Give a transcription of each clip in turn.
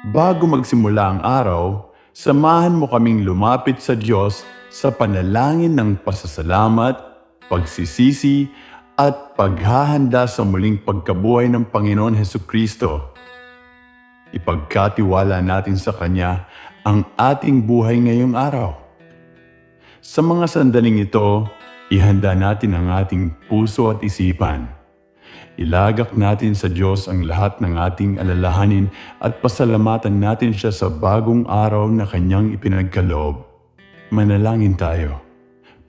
Bago magsimula ang araw, samahan mo kaming lumapit sa Diyos sa panalangin ng pasasalamat, pagsisisi, at paghahanda sa muling pagkabuhay ng Panginoon Heso Kristo. Ipagkatiwala natin sa Kanya ang ating buhay ngayong araw. Sa mga sandaling ito, ihanda natin ang ating puso at isipan. Ilagak natin sa Diyos ang lahat ng ating alalahanin at pasalamatan natin siya sa bagong araw na Kanyang ipinagkaloob. Manalangin tayo.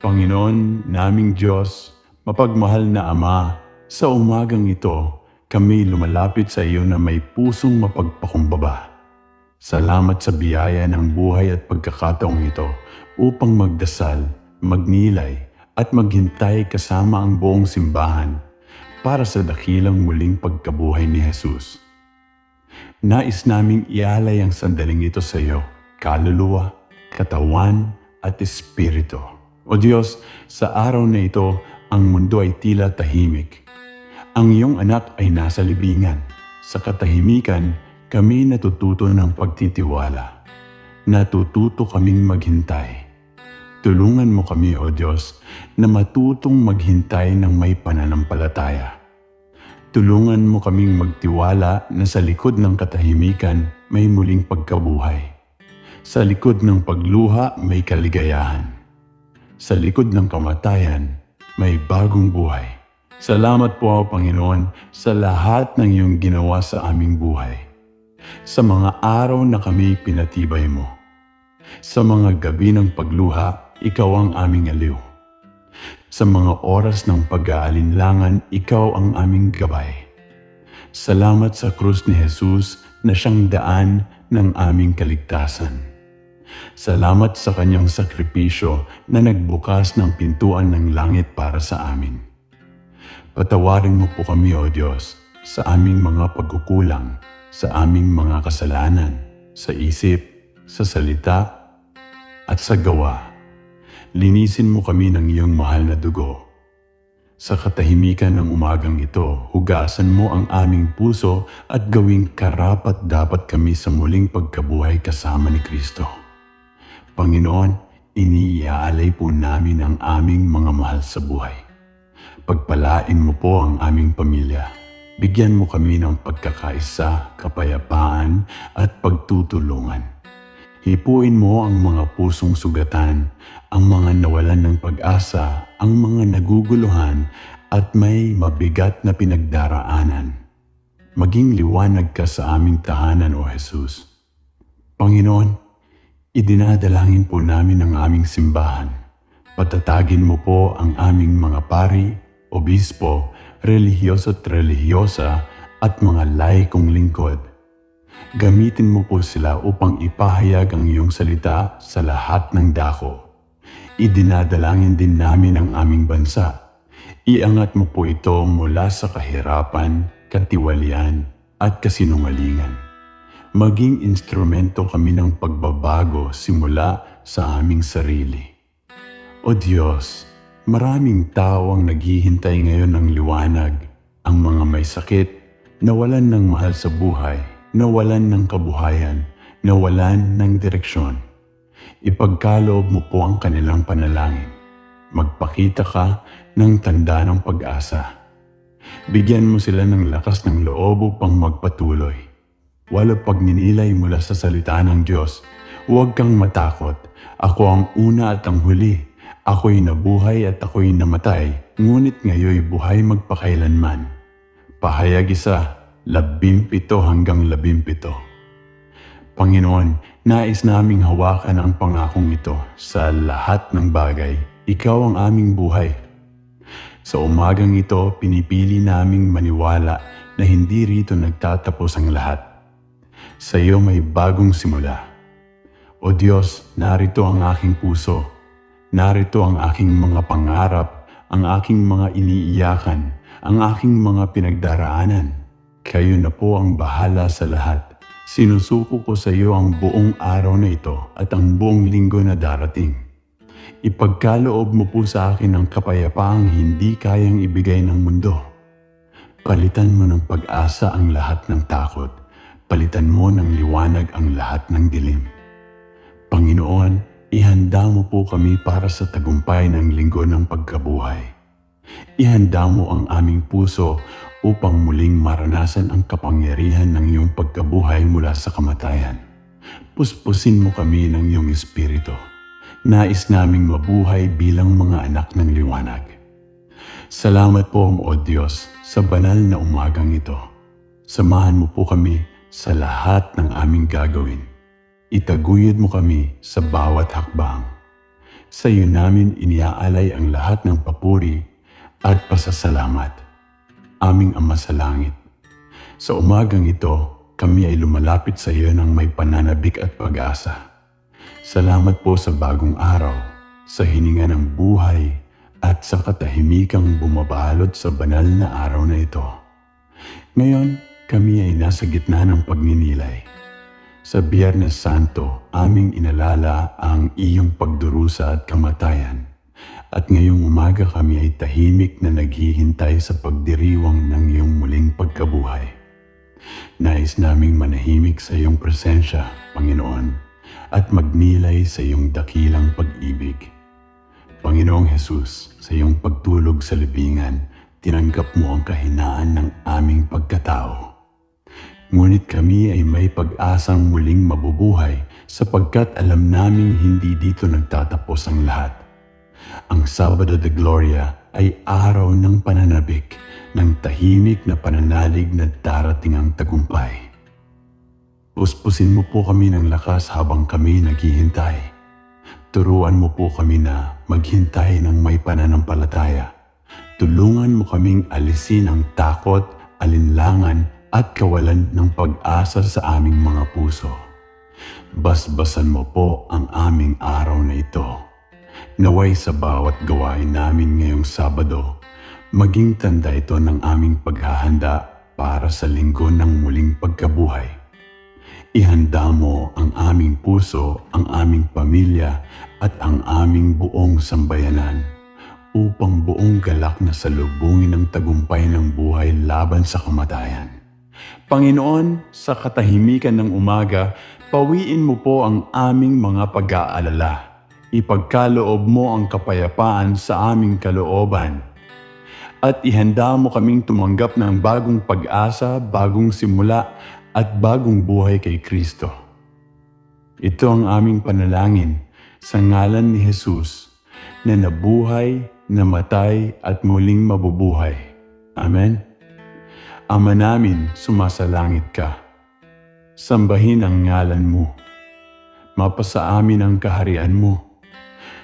Panginoon, naming Diyos, mapagmahal na Ama, sa umagang ito, kami lumalapit sa iyo na may pusong mapagpakumbaba. Salamat sa biyaya ng buhay at pagkakataong ito upang magdasal, magnilay, at maghintay kasama ang buong simbahan para sa dakilang muling pagkabuhay ni Jesus. Nais naming ialay ang sandaling ito sa iyo, kaluluwa, katawan, at espiritu. O Diyos, sa araw na ito, ang mundo ay tila tahimik. Ang iyong anak ay nasa libingan. Sa katahimikan, kami natututo ng pagtitiwala. Natututo kaming maghintay. Tulungan mo kami, O Diyos, na matutong maghintay ng may pananampalataya. Tulungan mo kaming magtiwala na sa likod ng katahimikan may muling pagkabuhay. Sa likod ng pagluha may kaligayahan. Sa likod ng kamatayan may bagong buhay. Salamat po, Panginoon, sa lahat ng iyong ginawa sa aming buhay sa mga araw na kami pinatibay mo. Sa mga gabi ng pagluha, ikaw ang aming aliw. Sa mga oras ng pag-aalinlangan, ikaw ang aming gabay. Salamat sa krus ni Jesus na siyang daan ng aming kaligtasan. Salamat sa kanyang sakripisyo na nagbukas ng pintuan ng langit para sa amin. Patawarin mo po kami, O Diyos, sa aming mga pagkukulang, sa aming mga kasalanan, sa isip, sa salita, at sa gawa. Linisin mo kami ng iyong mahal na dugo. Sa katahimikan ng umagang ito, hugasan mo ang aming puso at gawing karapat dapat kami sa muling pagkabuhay kasama ni Kristo. Panginoon, iniiaalay po namin ang aming mga mahal sa buhay. Pagpalain mo po ang aming pamilya. Bigyan mo kami ng pagkakaisa, kapayapaan at pagtutulungan. Hipuin mo ang mga pusong sugatan, ang mga nawalan ng pag-asa, ang mga naguguluhan at may mabigat na pinagdaraanan. Maging liwanag ka sa aming tahanan, O Jesus. Panginoon, idinadalangin po namin ang aming simbahan. Patatagin mo po ang aming mga pari, obispo, relihiyoso at relihiyosa at mga laikong lingkod. Gamitin mo po sila upang ipahayag ang iyong salita sa lahat ng dako. Idinadalangin din namin ang aming bansa. Iangat mo po ito mula sa kahirapan, katiwalian at kasinungalingan. Maging instrumento kami ng pagbabago simula sa aming sarili. O Diyos, Maraming tao ang naghihintay ngayon ng liwanag. Ang mga may sakit, nawalan ng mahal sa buhay, nawalan ng kabuhayan, nawalan ng direksyon. Ipagkaloob mo po ang kanilang panalangin. Magpakita ka ng tanda ng pag-asa. Bigyan mo sila ng lakas ng loob upang magpatuloy. Wala pagninilay mula sa salita ng Diyos. Huwag kang matakot. Ako ang una at ang huli Ako'y nabuhay at ako'y namatay, ngunit ngayoy buhay magpakailanman. Pahayag isa, labimpito hanggang labimpito. Panginoon, nais naming hawakan ang pangakong ito sa lahat ng bagay. Ikaw ang aming buhay. Sa umagang ito, pinipili naming maniwala na hindi rito nagtatapos ang lahat. Sa iyo may bagong simula. O Diyos, narito ang aking puso Narito ang aking mga pangarap, ang aking mga iniiyakan, ang aking mga pinagdaraanan. Kayo na po ang bahala sa lahat. Sinusuko ko sa iyo ang buong araw na ito at ang buong linggo na darating. Ipagkaloob mo po sa akin ang kapayapaang hindi kayang ibigay ng mundo. Palitan mo ng pag-asa ang lahat ng takot. palitan mo ng liwanag ang lahat ng dilim. Panginoon, ihanda mo po kami para sa tagumpay ng linggo ng pagkabuhay. Ihanda mo ang aming puso upang muling maranasan ang kapangyarihan ng iyong pagkabuhay mula sa kamatayan. Puspusin mo kami ng iyong espiritu. Nais naming mabuhay bilang mga anak ng liwanag. Salamat po, O Diyos, sa banal na umagang ito. Samahan mo po kami sa lahat ng aming gagawin. Itaguyod mo kami sa bawat hakbang. Sa iyo namin iniaalay ang lahat ng papuri at pasasalamat. Aming Ama sa Langit. Sa umagang ito, kami ay lumalapit sa iyo ng may pananabik at pag-asa. Salamat po sa bagong araw, sa hininga ng buhay at sa katahimikang bumabalot sa banal na araw na ito. Ngayon, kami ay nasa gitna ng pagninilay. Sa Biyernes Santo, aming inalala ang iyong pagdurusa at kamatayan. At ngayong umaga kami ay tahimik na naghihintay sa pagdiriwang ng iyong muling pagkabuhay. Nais naming manahimik sa iyong presensya, Panginoon, at magnilay sa iyong dakilang pag-ibig. Panginoong Hesus, sa iyong pagtulog sa libingan, tinanggap mo ang kahinaan ng aming pagkatao. Ngunit kami ay may pag-asang muling mabubuhay sapagkat alam naming hindi dito nagtatapos ang lahat. Ang Sabado de Gloria ay araw ng pananabik ng tahimik na pananalig na darating ang tagumpay. Puspusin mo po kami ng lakas habang kami naghihintay. Turuan mo po kami na maghintay ng may pananampalataya. Tulungan mo kaming alisin ang takot, alinlangan at kawalan ng pag-asa sa aming mga puso. Basbasan mo po ang aming araw na ito. Naway sa bawat gawain namin ngayong Sabado, maging tanda ito ng aming paghahanda para sa linggo ng muling pagkabuhay. Ihanda mo ang aming puso, ang aming pamilya at ang aming buong sambayanan upang buong galak na salubungin ang tagumpay ng buhay laban sa kamatayan. Panginoon, sa katahimikan ng umaga, pawiin mo po ang aming mga pag-aalala. Ipagkaloob mo ang kapayapaan sa aming kalooban. At ihanda mo kaming tumanggap ng bagong pag-asa, bagong simula, at bagong buhay kay Kristo. Ito ang aming panalangin sa ngalan ni Jesus na nabuhay, namatay at muling mabubuhay. Amen. Ama namin, sumasalangit ka. Sambahin ang ngalan mo. Mapasa amin ang kaharian mo.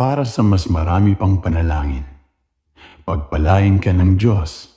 para sa mas marami pang panalangin. Pagpalain ka ng Diyos